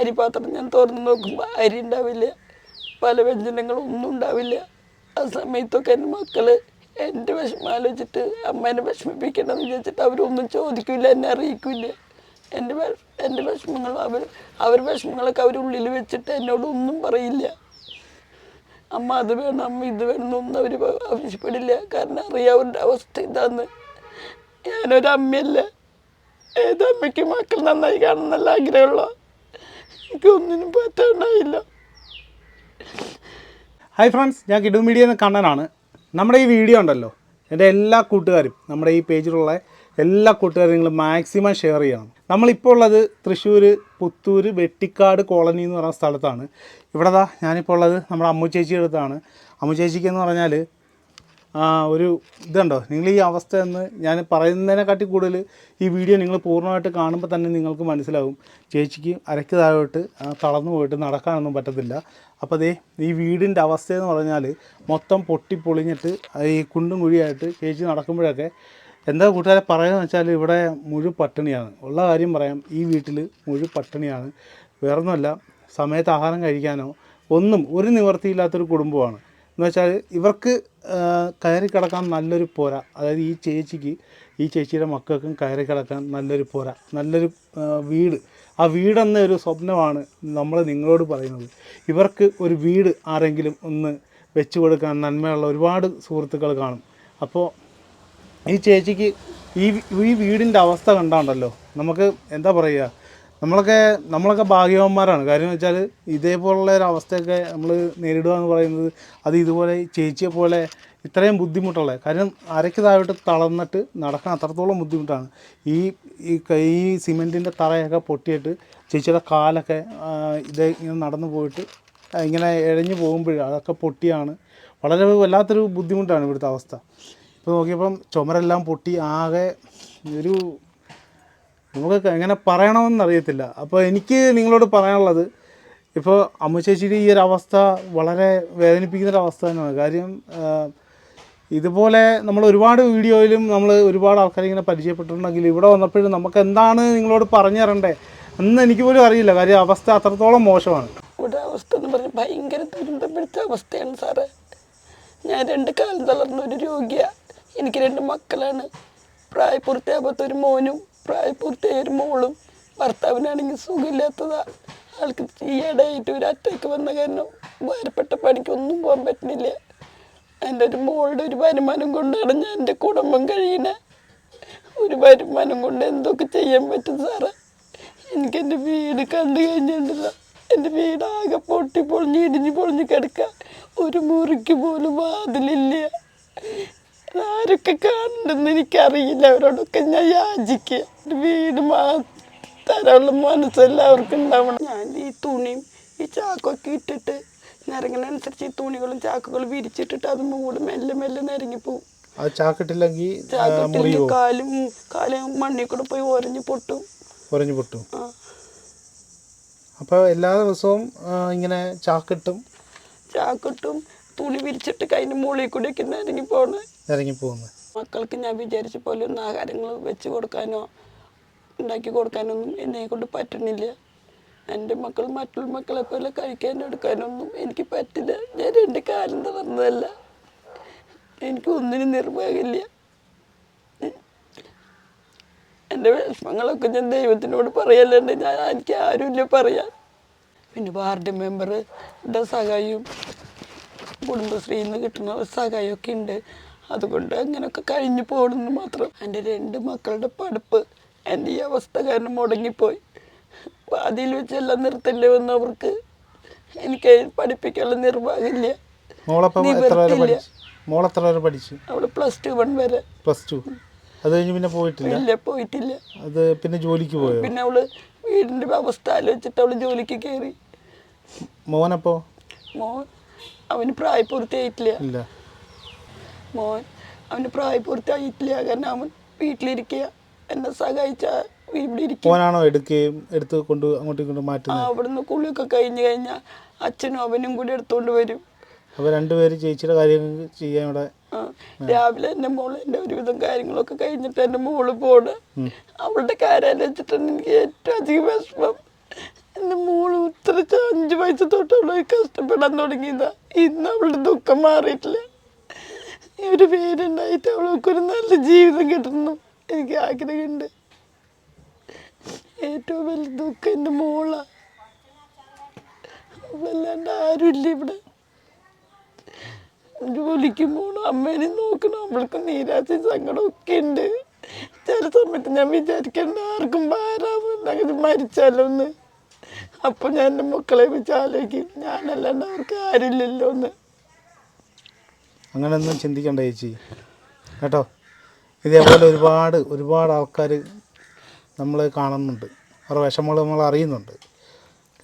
അരിപാത്രം ഞാൻ തുറന്ന് നോക്കുമ്പോൾ അരി ഉണ്ടാവില്ല. പല വ്യഞ്ജനങ്ങളും ഒന്നും ഉണ്ടാവില്ല. ആ സമയത്തൊക്കെ എന്റെ മക്കൾ എന്റെ വിഷമം ആലോചിച്ചിട്ട് അമ്മേനെ വിഷമിപ്പിക്കണമെന്ന് വിചാരിച്ചിട്ട് അവരൊന്നും ചോദിക്കില്ല എന്നെ അറിയിക്കില്ല. എന്റെ എന്റെ വിഷമങ്ങൾ അവർ അവർ വിഷമങ്ങളൊക്കെ അവരുള്ളിൽ വെച്ചിട്ട് എന്നോടൊന്നും പറയില്ല. അമ്മ അത് വേണം അമ്മ ഇത് വേണം എന്നൊന്നും അവർ ആവശ്യപ്പെടില്ല. കാരണം അറിയാം അവരുടെ അവസ്ഥ ഇതാന്ന്. ഞാനൊരമ്മയല്ല. ഏതമ്മയ്ക്ക് മക്കൾ നന്നായി കാണുന്നല്ല നല്ല ആഗ്രഹമുള്ള എനിക്കൊന്നിനും പറ്റാണ്ടായില്ല. ഹായ് ഫ്രണ്ട്സ് ഞാൻ കിഡു മീഡിയ എന്ന കണ്ണനാണ്. നമ്മുടെ ഈ വീഡിയോ ഉണ്ടല്ലോ എന്റെ എല്ലാ കൂട്ടുകാരും നമ്മുടെ ഈ പേജിലുള്ള എല്ലാ കൂട്ടുകാരും നിങ്ങൾ മാക്സിമം ഷെയർ ചെയ്യണം. നമ്മളിപ്പോൾ ഉള്ളത് തൃശ്ശൂർ പുത്തൂർ വെട്ടിക്കാട് കോളനി എന്ന് പറയുന്ന സ്ഥലത്താണ്. ഇവിടെ ദാ ഞാനിപ്പോൾ ഉള്ളത് നമ്മുടെ അമ്മു ചേച്ചിയുടെ അടുത്താണ്. അമ്മു ചേച്ചിക്ക് എന്ന് പറഞ്ഞാൽ ഒരു ഇതുണ്ടോ? നിങ്ങൾ ഈ അവസ്ഥ എന്ന് ഞാൻ പറയുന്നതിനെക്കാട്ടി കൂടുതൽ ഈ വീഡിയോ നിങ്ങൾ പൂർണമായിട്ട് കാണുമ്പോൾ തന്നെ നിങ്ങൾക്ക് മനസ്സിലാവും. ചേച്ചിക്ക് അരയ്ക്ക് താഴോട്ട് തളർന്നു പോയിട്ട് നടക്കാനൊന്നും പറ്റത്തില്ല. അപ്പോൾ അതേ ഈ വീടിന്റെ അവസ്ഥയെന്ന് പറഞ്ഞാൽ മൊത്തം പൊട്ടി പൊളിഞ്ഞിട്ട് ഈ കുണ്ടും കുഴിയായിട്ട് ചേച്ചി നടക്കുമ്പോഴൊക്കെ എന്താ കൂട്ടുകാരെ പറയുന്നത് വെച്ചാൽ ഇവിടെ മുഴു പട്ടിണിയാണ്. ഉള്ള കാര്യം പറയാം ഈ വീട്ടിൽ മുഴു പട്ടിണിയാണ്. വേറൊന്നുമല്ല സമയത്ത് ആഹാരം കഴിക്കാനോ ഒന്നും ഒരു നിവർത്തിയില്ലാത്തൊരു കുടുംബമാണ്. എന്ന് വെച്ചാൽ ഇവർക്ക് കയറി കിടക്കാൻ നല്ലൊരു പോര. അതായത് ഈ ചേച്ചിക്ക് ഈ ചേച്ചിയുടെ മക്കൾക്കും കയറി കിടക്കാൻ നല്ലൊരു പോര. നല്ലൊരു വീട്. ആ വീടെന്ന ഒരു സ്വപ്നമാണ് നമ്മൾ നിങ്ങളോട് പറയുന്നത്. ഇവർക്ക് ഒരു വീട് ആരെങ്കിലും ഒന്ന് വെച്ചു കൊടുക്കാൻ നന്മയുള്ള ഒരുപാട് സുഹൃത്തുക്കൾ കാണും. അപ്പോൾ ഈ ചേച്ചിക്ക് ഈ ഈ വീടിന്റെ അവസ്ഥ കണ്ടാണ്ടല്ലോ? നമുക്ക് എന്താ പറയുക നമ്മളൊക്കെ നമ്മളൊക്കെ ഭാഗ്യവാന്മാരാണ്. കാര്യം വെച്ചാൽ ഇതേപോലുള്ള ഒരു അവസ്ഥയൊക്കെ നമ്മൾ നേരിടുക എന്ന് പറയുന്നത് അത് ഇതുപോലെ ചേച്ചിയെ പോലെ ഇത്രയും ബുദ്ധിമുട്ടുള്ള കാര്യം അരയ്ക്ക് താഴോട്ട് തളർന്നിട്ട് നടക്കാൻ അത്രത്തോളം ബുദ്ധിമുട്ടാണ്. ഈ ഈ ഈ സിമെന്റിന്റെ തറയൊക്കെ പൊട്ടിയിട്ട് ചേച്ചിയുടെ കാലൊക്കെ ഇത് ഇങ്ങനെ നടന്നു പോയിട്ട് ഇങ്ങനെ ഇഴഞ്ഞു പോകുമ്പോൾ അതൊക്കെ പൊട്ടിയാണ്. വളരെ വല്ലാത്തൊരു ബുദ്ധിമുട്ടാണ് ഇവിടുത്തെ അവസ്ഥ. ഇപ്പോൾ നോക്കിയപ്പം ചുമരെല്ലാം പൊട്ടി ആകെ ഒരു നമുക്ക് എങ്ങനെ പറയണമെന്ന് അറിയത്തില്ല. അപ്പോൾ എനിക്ക് നിങ്ങളോട് പറയാനുള്ളത് ഇപ്പോൾ അമ്മ ചേച്ചിയുടെ ഈ ഒരു അവസ്ഥ വളരെ വേദനിപ്പിക്കുന്ന ഒരു അവസ്ഥ തന്നെയാണ്. കാര്യം ഇതുപോലെ നമ്മൾ ഒരുപാട് വീഡിയോയിലും നമ്മൾ ഒരുപാട് ആൾക്കാരെ ഇങ്ങനെ പരിചയപ്പെട്ടിട്ടുണ്ടെങ്കിൽ ഇവിടെ വന്നപ്പോഴും നമുക്ക് എന്താണ് നിങ്ങളോട് പറഞ്ഞു തരണ്ടേ അന്ന് എനിക്ക് പോലും അറിയില്ല. കാര്യം അവസ്ഥ അത്രത്തോളം മോശമാണ്. ഇവിടെ അവസ്ഥ എന്ന് പറഞ്ഞാൽ ഭയങ്കര ദുരന്തം അവസ്ഥയാണ് സാറേ. ഞാൻ രണ്ട് കാലം തളർന്ന ഒരു രോഗിയാണ് എനിക്ക് രണ്ട് മക്കളാണ്. പ്രായപൂർത്തിയാകാത്ത ഒരു മോനും പ്രായപൂർത്തിയായ മോളും ഭർത്താവിനാണെങ്കിൽ സുഖമില്ലാത്തതാ. ആൾക്ക് ഈയിടെയായിട്ട് ഒരു അറ്റാക്ക് വന്ന കാരണം ഭാരപ്പെട്ട പണിക്കൊന്നും പോകാൻ പറ്റുന്നില്ല. എന്റെ ഒരു മോളുടെ ഒരു വരുമാനം കൊണ്ടാണ് ഞാൻ എന്റെ കുടുംബം കഴിയണേ ഒരു വരുമാനം കൊണ്ട് എന്തൊക്കെ ചെയ്യാൻ പറ്റും സാറേ? എനിക്ക് എന്റെ വീട് കണ്ടു കഴിഞ്ഞിട്ടുണ്ടല്ലോ എന്റെ വീടാകെ പൊട്ടി പൊളിഞ്ഞ് ഇടിഞ്ഞ് പൊളിഞ്ഞ് കിടക്കുക ഒരു മുറിക്ക് പോലും വാതിലില്ല. ആരൊക്കെ കാണുന്നുണ്ടെന്ന് എനിക്കറിയില്ല. അവരോടൊക്കെ ഞാൻ യാചിക്കുക എന്റെ വീട് മാത്രമുള്ള മനസ്സെല്ലാവർക്കും ഉണ്ടാവണം. ഞാൻ ഈ തുണിയും ഈ ചാക്കൊക്കെ ഇട്ടിട്ട് നിരങ്ങനനുസരിച്ച് ഈ തുണികളും ചാക്കുകളും വിരിച്ചിട്ടിട്ട് അത് മൂട് മെല്ലെ മെല്ലെ നിരങ്ങിപ്പോവും ചാക്കിട്ടില്ലെങ്കിൽ ചാക്കിട്ടില്ലെങ്കിൽ കാലും കാലും മണ്ണിൽ കൂടെ പോയി ഒരഞ്ഞു പൊട്ടും. ഒരഞ്ഞു പൊട്ടും. അപ്പൊ അപ്പോൾ എല്ലാ ദിവസവും ഇങ്ങനെ ചാക്കിട്ടും? ചാക്കിട്ടും തുണി വിരിച്ചിട്ട് കൈന്റെ മുകളിൽ കൂടെയൊക്കെ നിരങ്ങി പോണേ. ഇറങ്ങി പോകുന്നത് മക്കൾക്ക് ഞാൻ വിചാരിച്ച പോലെ ഒന്നും ആഹാരങ്ങൾ വെച്ച് കൊടുക്കാനോ ഉണ്ടാക്കി കൊടുക്കാനൊന്നും എന്നെ കൊണ്ട് പറ്റുന്നില്ല എന്റെ മക്കൾ മറ്റുള്ള മക്കളെ പോലെ കഴിക്കാനും എടുക്കാനൊന്നും എനിക്ക് പറ്റില്ല. ഞാൻ രണ്ട് കാലം തളർന്നതല്ല. എനിക്ക് ഒന്നിനും നിർവാഹമില്ല. എന്റെ വിഷമങ്ങളൊക്കെ ഞാൻ ദൈവത്തിനോട് പറയലുണ്ട് ഞാൻ എനിക്ക് ആരുമില്ല പറയാൻ. പിന്നെ വാർഡ് മെമ്പറുടെ സഹായവും കുടുംബശ്രീന്ന് കിട്ടുന്ന സഹായമൊക്കെ ഉണ്ട്. അതുകൊണ്ട് അങ്ങനെയൊക്കെ കഴിഞ്ഞു പോകണമെന്ന് മാത്രം. എന്റെ രണ്ട് മക്കളുടെ പഠിപ്പ് എന്റെ ഈ അവസ്ഥ കാരണം മുടങ്ങിപ്പോയി. പാതിയിൽ വെച്ചെല്ലാം നിർത്തേണ്ടി വന്നു അവർക്ക്? എനിക്ക് പഠിപ്പിക്കാനുള്ള നിർവാഹമില്ല. പഠിച്ചു? മോളെത്ര വരെ പഠിച്ചു? അവൾ പ്ലസ് ടു വൺ വരെ. Plus two. അത് കഴിഞ്ഞ് പിന്നെ പോയിട്ടില്ല? ഇല്ല പോയിട്ടില്ല. അത് പിന്നെ ജോലിക്ക് പോയോ? പിന്നെ അവൾ വീടിന്റെ അവസ്ഥ ആലോചിച്ചിട്ട് അവൾ ജോലിക്ക് കയറി. മോനപ്പോ മോൻ അവന് പ്രായപൂർത്തിയായിട്ടില്ല. ഇല്ല. മോൻ. അവന് പ്രായപൂർത്തിയായിട്ടില്ല കാരണം അവൻ വീട്ടിലിരിക്കുക. എന്നെ സഹായിച്ച ഇവിടെ ഇരിക്കുക മോനാണോ എടുക്കുകയും എടുത്ത് കൊണ്ട് അങ്ങോട്ടും ഇങ്ങോട്ടും ആ മാറ്റുന്നത്? അവിടുന്ന് കുളിയൊക്കെ കഴിഞ്ഞ് കഴിഞ്ഞാൽ അച്ഛനും അവനും കൂടി എടുത്തുകൊണ്ട് വരും. അപ്പോൾ രണ്ടുപേരും ചേച്ചിയുടെ കാര്യങ്ങൾ ചെയ്യാൻ ഇവിടെ ആ, രാവിലെ എന്റെ മോൾ എന്റെ ഒരുവിധം കാര്യങ്ങളൊക്കെ കഴിഞ്ഞിട്ട് എന്റെ മോൾ പോണ്. അവളുടെ കാര്യം വെച്ചിട്ടാണ് എനിക്ക് ഏറ്റവും അധികം വിഷമം. എന്റെ മോൾ ഉത്തരച്ച അഞ്ച് വയസ്സ് തൊട്ട് അവൾ കഷ്ടപ്പെടാൻ തുടങ്ങിയതാ. ഇന്ന് അവളുടെ ദുഃഖം മാറിയിട്ടില്ല. ഒരു പേരുണ്ടായിട്ട് അവൾക്കൊരു നല്ല ജീവിതം കിട്ടണം. എനിക്ക് ആഗ്രഹമുണ്ട്. ഏറ്റവും വലിയ ദുഃഖം എന്റെ മോളാണ് അവളല്ലാണ്ട് ആരുമില്ല ഇവിടെ. ജോലിക്ക് പോകണം അമ്മേനെ നോക്കണം അവൾക്ക് നീരാശയും സങ്കടം ഒക്കെ ഉണ്ട്. ചില സമയത്ത് ഞാൻ വിചാരിക്കേണ്ട ആർക്കും ഭാരാവുണ്ടെങ്കിൽ മരിച്ചാലോ എന്ന്. അപ്പൊ ഞാൻ എന്റെ മക്കളെ വെച്ച് ആലോചിക്കും. ഞാനല്ലാണ്ട് അവർക്ക് ആരില്ലല്ലോ എന്ന്. അങ്ങനെയൊന്നും ചിന്തിക്കണ്ട ചേച്ചി. കേട്ടോ? ഇതേപോലെ ഒരുപാട് ഒരുപാട് ആൾക്കാർ നമ്മൾ കാണുന്നുണ്ട്. അവരുടെ വിഷമങ്ങൾ നമ്മൾ അറിയുന്നുണ്ട്.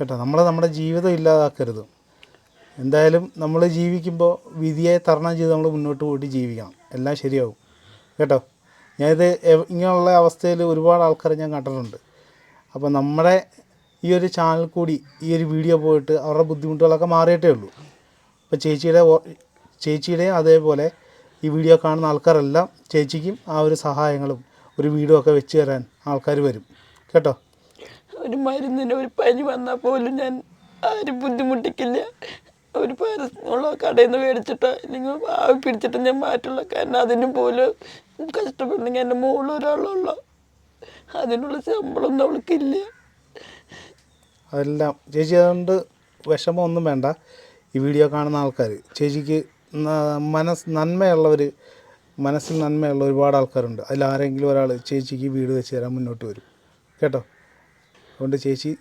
കേട്ടോ? നമ്മൾ നമ്മുടെ ജീവിതം ഇല്ലാതാക്കരുത്. എന്തായാലും നമ്മൾ ജീവിക്കുമ്പോൾ വിധിയെ തരണം ചെയ്ത് നമ്മൾ മുന്നോട്ട് പോയിട്ട് ജീവിക്കണം. എല്ലാം ശരിയാവും. കേട്ടോ? ഞാനിത് ഇങ്ങനെയുള്ള അവസ്ഥയിൽ ഒരുപാട് ആൾക്കാരെ ഞാൻ കണ്ടിട്ടുണ്ട്. അപ്പോൾ നമ്മുടെ ഈ ഒരു ചാനൽ കൂടി ഈ ഒരു വീഡിയോ പോയിട്ട് അവരുടെ ബുദ്ധിമുട്ടുകളൊക്കെ മാറിയിട്ടേ ഉള്ളൂ. അപ്പോൾ ചേച്ചിയുടെ ചേച്ചിയുടെയും അതേപോലെ ഈ വീഡിയോ കാണുന്ന ആൾക്കാരെല്ലാം ചേച്ചിക്കും ആ ഒരു സഹായങ്ങളും ഒരു വീടും ഒക്കെ വെച്ച് തരാൻ ആൾക്കാർ വരും. കേട്ടോ? ഒരു മരുന്നിന് ഒരു പനി വന്നാൽ പോലും ഞാൻ ആരും ബുദ്ധിമുട്ടിക്കില്ല. ഒരു പാരസെറ്റമോളോ കടയിൽ നിന്ന് മേടിച്ചിട്ടോ അല്ലെങ്കിൽ ആവി പിടിച്ചിട്ട് ഞാൻ മാറ്റുള്ള കാരണം അതിന് പോലും കഷ്ടപ്പെടുന്നെങ്കിൽ എന്റെ മുകളിൽ ഒരാളുള്ളൂ. അതിനുള്ള ശമ്പളം അവൾക്കില്ല. അതെല്ലാം ചേച്ചി അതുകൊണ്ട് വിഷമമൊന്നും വേണ്ട. ഈ വീഡിയോ കാണുന്ന ആൾക്കാർ ചേച്ചിക്ക് ന- മനസ് നന്മയുള്ളവർ മനസ്സിൽ നന്മയുള്ള ഒരുപാട് ആൾക്കാരുണ്ട്. അതിൽ ആരെങ്കിലും ഒരാൾ ചേച്ചിക്ക് വീട് വെച്ച് തരാൻ മുന്നോട്ട് വരും. കേട്ടോ? അതുകൊണ്ട് ചേച്ചി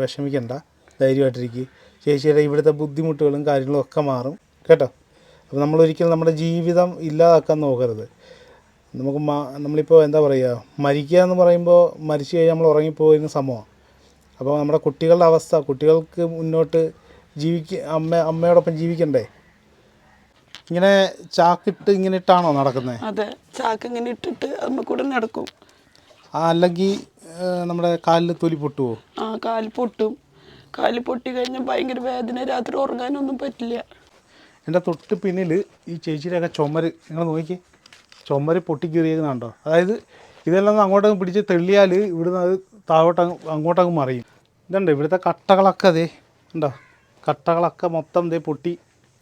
വിഷമിക്കണ്ട. ധൈര്യമായിട്ടിരിക്കുക ചേച്ചിയുടെ ഇവിടുത്തെ ബുദ്ധിമുട്ടുകളും കാര്യങ്ങളും ഒക്കെ മാറും. കേട്ടോ? അപ്പോൾ നമ്മൾ ഒരിക്കലും നമ്മുടെ ജീവിതം ഇല്ലാതാക്കാൻ നോക്കരുത്. നമുക്ക് മാ നമ്മളിപ്പോൾ എന്താ പറയുക മരിക്കുക എന്ന് പറയുമ്പോൾ മരിച്ചു കഴിഞ്ഞാൽ നമ്മൾ ഉറങ്ങിപ്പോയിരുന്ന സംഭവമാണ് അപ്പോൾ നമ്മുടെ കുട്ടികളുടെ അവസ്ഥ കുട്ടികൾക്ക് മുന്നോട്ട് ജീവിക്ക അമ്മ അമ്മയോടൊപ്പം ജീവിക്കണ്ടേ? ഇങ്ങനെ ചാക്കിട്ട് ഇങ്ങനെ ഇട്ടാണോ നടക്കുന്നത് അതെ ചാക്ക് ഇങ്ങനെ ഇട്ടിട്ട് അമ്മ കൂടെ നടക്കും. അല്ലെങ്കിൽ നമ്മുടെ കാലിൽ തൊലി പൊട്ടുവോ? ആ കാൽ പൊട്ടും. കാൽ പൊട്ടി കഴിഞ്ഞാൽ ഭയങ്കര വേദന രാത്രി ഉറങ്ങാനൊന്നും പറ്റില്ല. എന്റെ തൊട്ട് പിന്നിൽ ഈ ചേച്ചിയുടെയൊക്കെ ചുമര് നിങ്ങൾ നോക്കി ചുമര് പൊട്ടിക്കീറിയേക്കുന്നുണ്ടോ? അതായത് ഇതെല്ലാം അങ്ങോട്ട് അങ്ങോട്ടങ്ങ് പിടിച്ച് തെള്ളിയാൽ ഇവിടുന്ന് അത് താഴോട്ട് അങ്ങോട്ടങ്ങ് മറിയും. ഇതുണ്ട് ഇവിടുത്തെ കട്ടകളൊക്കെ അതേ ഉണ്ടോ? കട്ടകളൊക്കെ മൊത്തം ദേ പൊട്ടി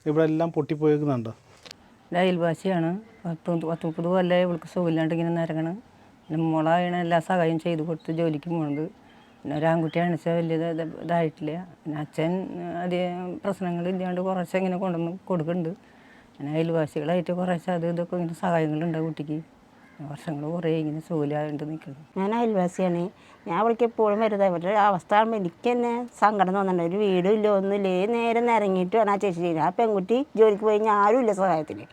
ഇവിടെ എല്ലാം പൊട്ടിപ്പോയേക്കുന്നുണ്ടോ. എന്റെ അയൽവാസിയാണ്. പത്ത് പത്ത് ഇവൾക്ക് സുഖമില്ലാണ്ട് ഇങ്ങനെ നിരങ്ങണ്. പിന്നെ മോളാണ് എല്ലാ സഹായം ചെയ്ത് കൊടുത്ത് ജോലിക്ക് പോകുന്നത് പിന്നെ ഒരു വെച്ചാൽ വലിയ ഇത് ഇത് ഇതായിട്ടില്ല. പിന്നെ അച്ഛൻ അധികം പ്രശ്നങ്ങളില്ലാണ്ട് കുറച്ച് ഇങ്ങനെ കൊണ്ടുവന്ന് കൊടുക്കുന്നുണ്ട്. പിന്നെ അയൽവാസികളായിട്ട് കുറച്ച് അത് ഇതൊക്കെ ഇങ്ങനെ സഹായങ്ങളുണ്ട് ആ കുട്ടിക്ക്. വർഷങ്ങൾ കുറേ ഇങ്ങനെ സുഖമില്ലാണ്ട് നിൽക്കുന്നു ഞാൻ അയൽവാസിയാണ്. ഞാൻ അവൾക്ക് എപ്പോഴും വരുന്നത്. അവരുടെ അവസ്ഥ ആകുമ്പോൾ എനിക്ക് തന്നെ സങ്കടം തോന്നുന്നുണ്ട് ഒരു വീടും ഇല്ല ഒന്നുമില്ല. ഏത് നേരം ഇറങ്ങിയിട്ട് വേണം ആ ചേച്ചി ചെയ്യുന്നത്. ആ പെൺകുട്ടി ജോലിക്ക് പോയി കഴിഞ്ഞാൽ ആരും ഇല്ല സഹായത്തിന്.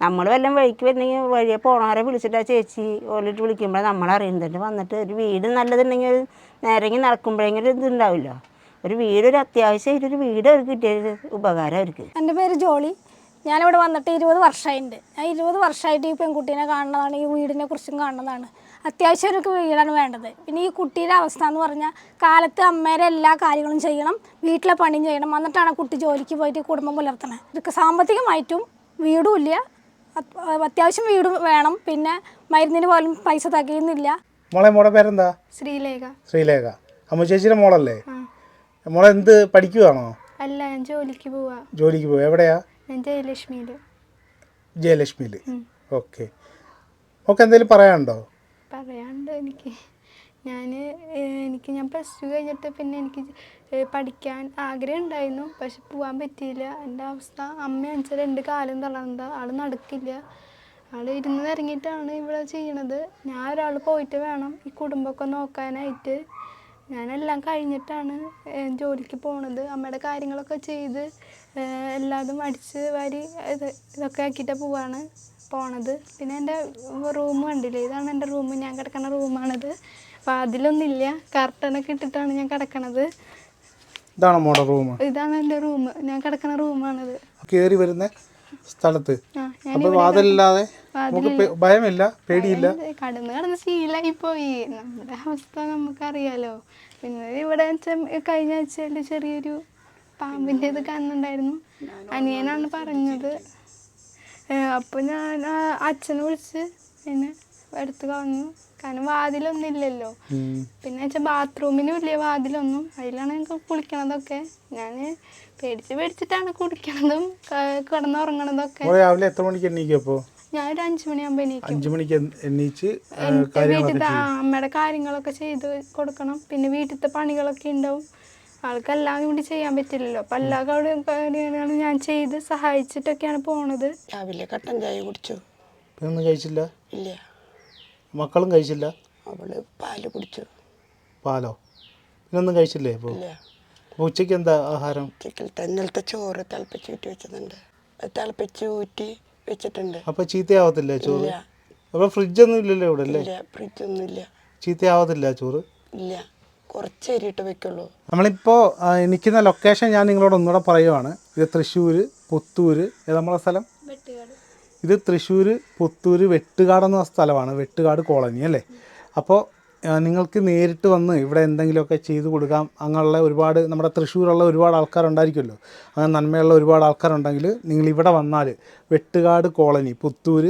നമ്മൾ വല്ലതും വഴിക്ക് വരുന്നെങ്കിൽ വഴിയെ പോണവരെ വിളിച്ചിട്ട് ആ ചേച്ചി ഓലിട്ട് വിളിക്കുമ്പോൾ നമ്മളറിയുന്നുണ്ട് വന്നിട്ട് ഒരു വീട് നല്ലതുണ്ടെങ്കിൽ നേരങ്ങി നടക്കുമ്പോഴെങ്കിലും ഇത് ഉണ്ടാവില്ല ഒരു വീട് ഒരു അത്യാവശ്യമായിട്ട് ഒരു വീട് അവർക്ക് കിട്ടിയ ഉപകാരം അവർക്ക്. എന്റെ പേര് ജോളി. ഞാനിവിടെ വന്നിട്ട് ഇരുപത് വർഷമായിട്ടുണ്ട് ഞാൻ ഇരുപത് വർഷമായിട്ട് ഈ പെൺകുട്ടീനെ കാണുന്നതാണ് ഈ വീടിനെ കുറിച്ചും കാണുന്നതാണ്. അത്യാവശ്യം ഒരു വീടാണ് വേണ്ടത്. പിന്നെ ഈ കുട്ടിയുടെ അവസ്ഥ എന്ന് പറഞ്ഞാൽ കാലത്ത് അമ്മേരെ എല്ലാ കാര്യങ്ങളും ചെയ്യണം വീട്ടിലെ പണിയും ചെയ്യണം. എന്നിട്ടാണ് കുട്ടി ജോലിക്ക് പോയിട്ട് കുടുംബം പുലർത്തണത് ഇതൊക്കെ സാമ്പത്തികമായിട്ടും വീടും ഇല്ല. അത്യാവശ്യം വീട് വേണം. പിന്നെ മരുന്നിന് പോലും പൈസ തകയുന്നില്ല. മോളെ മോളെ പേരെന്താ? ശ്രീലേഖ. ശ്രീലേഖ. അമ്മ ചേച്ചിയുടെ മോളല്ലേ? മോളെ എന്ത് പഠിക്കുവാണോ? അല്ല ഞാൻ ജോലിക്ക് പോവാ. ജോലിക്ക് പോവാ. എവിടെയാ? ജയലക്ഷ്മിയിൽ ജയലക്ഷ്മിയിൽ ഓക്കെ. ഓക്കെ എന്തെങ്കിലും പറയാനുണ്ടോ? പറയാണ്ട് എനിക്ക്. ഞാൻ എനിക്ക് ഞാൻ പ്ലസ് ടു കഴിഞ്ഞിട്ട് പിന്നെ എനിക്ക് പഠിക്കാൻ ആഗ്രഹം ഉണ്ടായിരുന്നു പക്ഷെ പോകാൻ പറ്റിയില്ല. എന്റെ അവസ്ഥ അമ്മ വെച്ചാൽ രണ്ട് കാലം തളർന്ന ആൾ നടക്കില്ല. ആൾ ഇരുന്ന് ഇറങ്ങിയിട്ടാണ് ഇവിടെ ചെയ്യണത്. ഞാൻ ഒരാൾ പോയിട്ട് വേണം ഈ കുടുംബമൊക്കെ നോക്കാനായിട്ട്. ഞാനെല്ലാം കഴിഞ്ഞിട്ടാണ് ജോലിക്ക് പോണത്. അമ്മയുടെ കാര്യങ്ങളൊക്കെ ചെയ്ത് എല്ലാതും അടിച്ച് വാരി ഇത് ഇതൊക്കെ ആക്കിയിട്ട് പോവാണ് പോണത്. പിന്നെ എന്റെ റൂം കണ്ടില്ലേ? ഇതാണ് എന്റെ റൂം. ഞാൻ കിടക്കണ റൂമാണിത്. അപ്പോൾ അതിലൊന്നുമില്ല. കർട്ടനൊക്കെ ഇട്ടിട്ടാണ് ഞാൻ കിടക്കണത്. ഇതാണ് റൂം? ഇതാണ് എന്റെ റൂം. ഞാൻ കിടക്കുന്ന റൂമാണിത്. കയറി വരുന്ന? സ്ഥലത്ത്. അപ്പൊ വാതിലില്ലാതെ നമുക്ക് ഭയമില്ല പേടിയില്ല. കടന്നു കടന്ന് ശീലമായി പോയി നമ്മുടെ അവസ്ഥ നമുക്കറിയാലോ. പിന്നെ ഇവിടെ കഴിഞ്ഞ ആഴ്ചയിൽ ചെറിയൊരു പാമ്പിന്റെ ഇത് കന്നുണ്ടായിരുന്നു അനിയനാണ് പറഞ്ഞത്. അപ്പോൾ ഞാൻ അച്ഛനെ വിളിച്ച് പിന്നെ എടുത്ത് കളഞ്ഞു കാരണം വാതിലൊന്നും ഇല്ലല്ലോ. പിന്നെ വെച്ചാൽ ബാത്റൂമിനും ഇല്ല? വാതിലൊന്നും. അതിലാണ് ഞങ്ങൾക്ക് കുളിക്കണതൊക്കെ. ഞാൻ പേടിച്ച് പേടിച്ചിട്ടാണ് കുടിക്കണതും ക- കിടന്നുറങ്ങണതൊക്കെ. അപ്പോൾ രാവിലെ എത്ര മണിക്ക് അപ്പോൾ ഞാൻ ഒരു അഞ്ചു മണിയാകുമ്പോൾ എണീക്കും. അഞ്ച് മണിക്ക് ആ, എന്നിട്ട് കാര്യങ്ങളൊക്കെ വീട്ടിലത്തെ ആ, ചെയ്യും. അമ്മയുടെ കാര്യങ്ങളൊക്കെ ചെയ്ത് കൊടുക്കണം. പിന്നെ വീട്ടിലത്തെ പണികളൊക്കെ ഉണ്ടാവും. ആൾക്ക് എല്ലാം കൂടി ചെയ്യാൻ പറ്റില്ലല്ലോ. അപ്പൊ എല്ലാ കാര്യങ്ങളും ഞാൻ ചെയ്ത് സഹായിച്ചിട്ടൊക്കെയാണ് പോണത്. രാവിലെ കട്ടൻ ചായ കുടിച്ചു. ഒന്നും കഴിച്ചില്ല? ഇല്ല. മക്കളും കഴിച്ചില്ല? അവൾ പാൽ കുടിച്ചു. പാലോ? പിന്നൊന്നും കഴിച്ചില്ലേ അപ്പോൾ ഇല്ല. ഉച്ചയ്ക്ക് എന്താ ആഹാരം? ഉച്ചക്കലത്തെ തന്നലത്തെ ചോറ് തിളപ്പിച്ച് വെച്ചിട്ടുണ്ട് വെച്ചതുണ്ട് തിളപ്പിച്ച് ഊറ്റി വെച്ചിട്ടുണ്ട്. അപ്പൊ ചീത്തയാവത്തില്ല ചോറ്? അപ്പൊ ഫ്രിഡ്ജ് ഫ്രിഡ്ജൊന്നും ഇല്ലല്ലോ ഇവിടെ അല്ലേ? ഫ്രിഡ്ജ് ഫ്രിഡ്ജൊന്നും ഇല്ല. ചീത്തയാവത്തില്ല ചോറ്? ഇല്ല. കുറച്ച് അരിയിട്ട് വെക്കുള്ളൂ. നമ്മളിപ്പോ നിൽക്കുന്ന ലൊക്കേഷൻ ഞാൻ നിങ്ങളോട് ഒന്നുകൂടെ പറയുവാണ്. ഇത് തൃശ്ശൂര് പുത്തൂര് നമ്മളെ സ്ഥലം? ഇത് തൃശ്ശൂർ പുത്തൂര് വെട്ടുകാട് എന്ന സ്ഥലമാണ്. വെട്ടുകാട് കോളനി അല്ലേ? അപ്പോൾ നിങ്ങൾക്ക് നേരിട്ട് വന്ന് ഇവിടെ എന്തെങ്കിലുമൊക്കെ ചെയ്തു കൊടുക്കാം അങ്ങനെയുള്ള ഒരുപാട് നമ്മുടെ തൃശ്ശൂരുള്ള ഒരുപാട് ആൾക്കാരുണ്ടായിരിക്കുമല്ലോ. അങ്ങനെ നന്മയുള്ള ഒരുപാട് ആൾക്കാരുണ്ടെങ്കിൽ നിങ്ങൾ ഇവിടെ വന്നാൽ വെട്ടുകാട് കോളനി പുത്തൂർ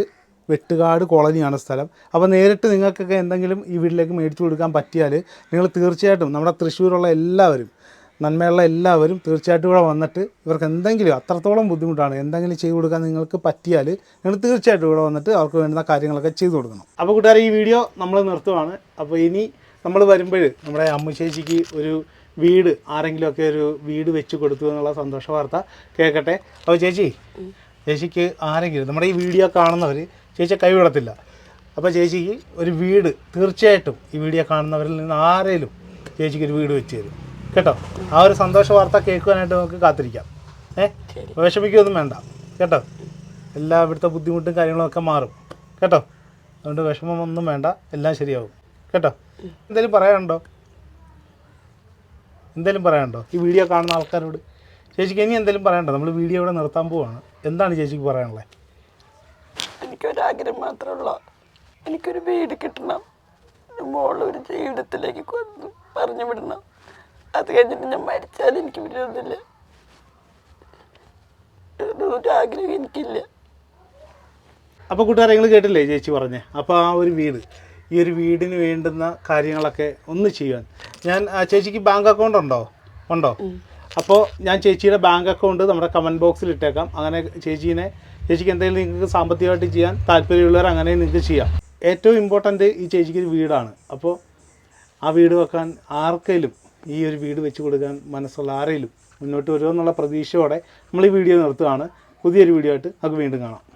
വെട്ടുകാട് കോളനിയാണ് സ്ഥലം. അപ്പോൾ നേരിട്ട് നിങ്ങൾക്കൊക്കെ എന്തെങ്കിലും ഈ വീട്ടിലേക്ക് മേടിച്ചു കൊടുക്കാൻ പറ്റിയാൽ നിങ്ങൾ തീർച്ചയായിട്ടും നമ്മുടെ തൃശ്ശൂരുള്ള എല്ലാവരും നന്മയുള്ള എല്ലാവരും തീർച്ചയായിട്ടും ഇവിടെ വന്നിട്ട് ഇവർക്ക് എന്തെങ്കിലും അത്രത്തോളം ബുദ്ധിമുട്ടാണ് എന്തെങ്കിലും ചെയ്തു കൊടുക്കാൻ നിങ്ങൾക്ക് പറ്റിയാൽ നിങ്ങൾ തീർച്ചയായിട്ടും ഇവിടെ വന്നിട്ട് അവർക്ക് വേണ്ടുന്ന കാര്യങ്ങളൊക്കെ ചെയ്തു കൊടുക്കണം. അപ്പോൾ കൂട്ടുകാർ ഈ വീഡിയോ നമ്മൾ നിർത്തുവാണ്. അപ്പോൾ ഇനി നമ്മൾ വരുമ്പോൾ നമ്മുടെ അമ്മ ചേച്ചിക്ക് ഒരു വീട് ആരെങ്കിലുമൊക്കെ ഒരു വീട് വെച്ച് കൊടുത്തു എന്നുള്ള സന്തോഷ വാർത്ത കേൾക്കട്ടെ. അപ്പോൾ ചേച്ചി ചേച്ചിക്ക് ആരെങ്കിലും നമ്മുടെ ഈ വീഡിയോ കാണുന്നവർ ചേച്ചി കൈവിടത്തില്ല. അപ്പോൾ ചേച്ചിക്ക് ഒരു വീട് തീർച്ചയായിട്ടും ഈ വീഡിയോ കാണുന്നവരിൽ നിന്ന് ആരെങ്കിലും ചേച്ചിക്ക് ഒരു വീട് വെച്ച് തരും. കേട്ടോ? ആ ഒരു സന്തോഷ വാർത്ത കേൾക്കുവാനായിട്ട് നമുക്ക് കാത്തിരിക്കാം. ഏഹ് വിഷമിക്കൊന്നും വേണ്ട. കേട്ടോ? എല്ലാ ഇവിടുത്തെ ബുദ്ധിമുട്ടും കാര്യങ്ങളൊക്കെ മാറും. കേട്ടോ? അതുകൊണ്ട് വിഷമമൊന്നും വേണ്ട. എല്ലാം ശരിയാവും. കേട്ടോ? എന്തെങ്കിലും പറയാനുണ്ടോ? എന്തെങ്കിലും പറയാനുണ്ടോ? ഈ വീഡിയോ കാണുന്ന ആൾക്കാരോട്? ചേച്ചിക്ക് ഇനി എന്തെങ്കിലും പറയാനുണ്ടോ? നമ്മൾ വീഡിയോ ഇവിടെ നിർത്താൻ പോവാണ്. എന്താണ് ചേച്ചിക്ക് പറയാനുള്ളത് എനിക്കൊരാഗ്രഹം മാത്രമുള്ള എനിക്കൊരു വീട് കിട്ടണം. മോളൊരു ജീവിതത്തിലേക്ക് പറഞ്ഞു വിടണം അത് കഴിഞ്ഞിട്ട് ഞാൻ മരിച്ചാൽ എനിക്ക് വിടുന്നില്ല ഒരു ആഗ്രഹം എനിക്കില്ല. അപ്പോൾ കൂട്ടുകാരെ നിങ്ങൾ കേട്ടില്ലേ ചേച്ചി പറഞ്ഞേ? അപ്പോൾ ആ ഒരു വീട് ഈ ഒരു വീടിന് വേണ്ടുന്ന കാര്യങ്ങളൊക്കെ ഒന്ന് ചെയ്യാൻ ഞാൻ ആ, ചേച്ചിക്ക് ബാങ്ക് അക്കൗണ്ട് ഉണ്ടോ? ഉണ്ടോ? അപ്പോൾ ഞാൻ ചേച്ചിയുടെ ബാങ്ക് അക്കൗണ്ട് നമ്മുടെ കമന്റ് ബോക്സിൽ ഇട്ടേക്കാം. അങ്ങനെ ചേച്ചീനെ ചേച്ചിക്ക് എന്തെങ്കിലും നിങ്ങൾക്ക് സാമ്പത്തികമായിട്ട് ചെയ്യാൻ താല്പര്യമുള്ളവർ അങ്ങനെ നിങ്ങൾക്ക് ചെയ്യാം. ഏറ്റവും ഇമ്പോർട്ടന്റ് ഈ ചേച്ചിക്ക് ഒരു വീടാണ്. അപ്പോൾ ആ വീട് വെക്കാൻ ആർക്കെങ്കിലും ഈ ഒരു വീട് വെച്ച് കൊടുക്കാൻ മനസ്സുള്ള ആരെങ്കിലും മുന്നോട്ട് വരുമെന്നുള്ള പ്രതീക്ഷയോടെ നമ്മൾ ഈ വീഡിയോ നിർത്തുകയാണ്. പുതിയൊരു വീഡിയോ ആയിട്ട് നമുക്ക് വീണ്ടും കാണാം.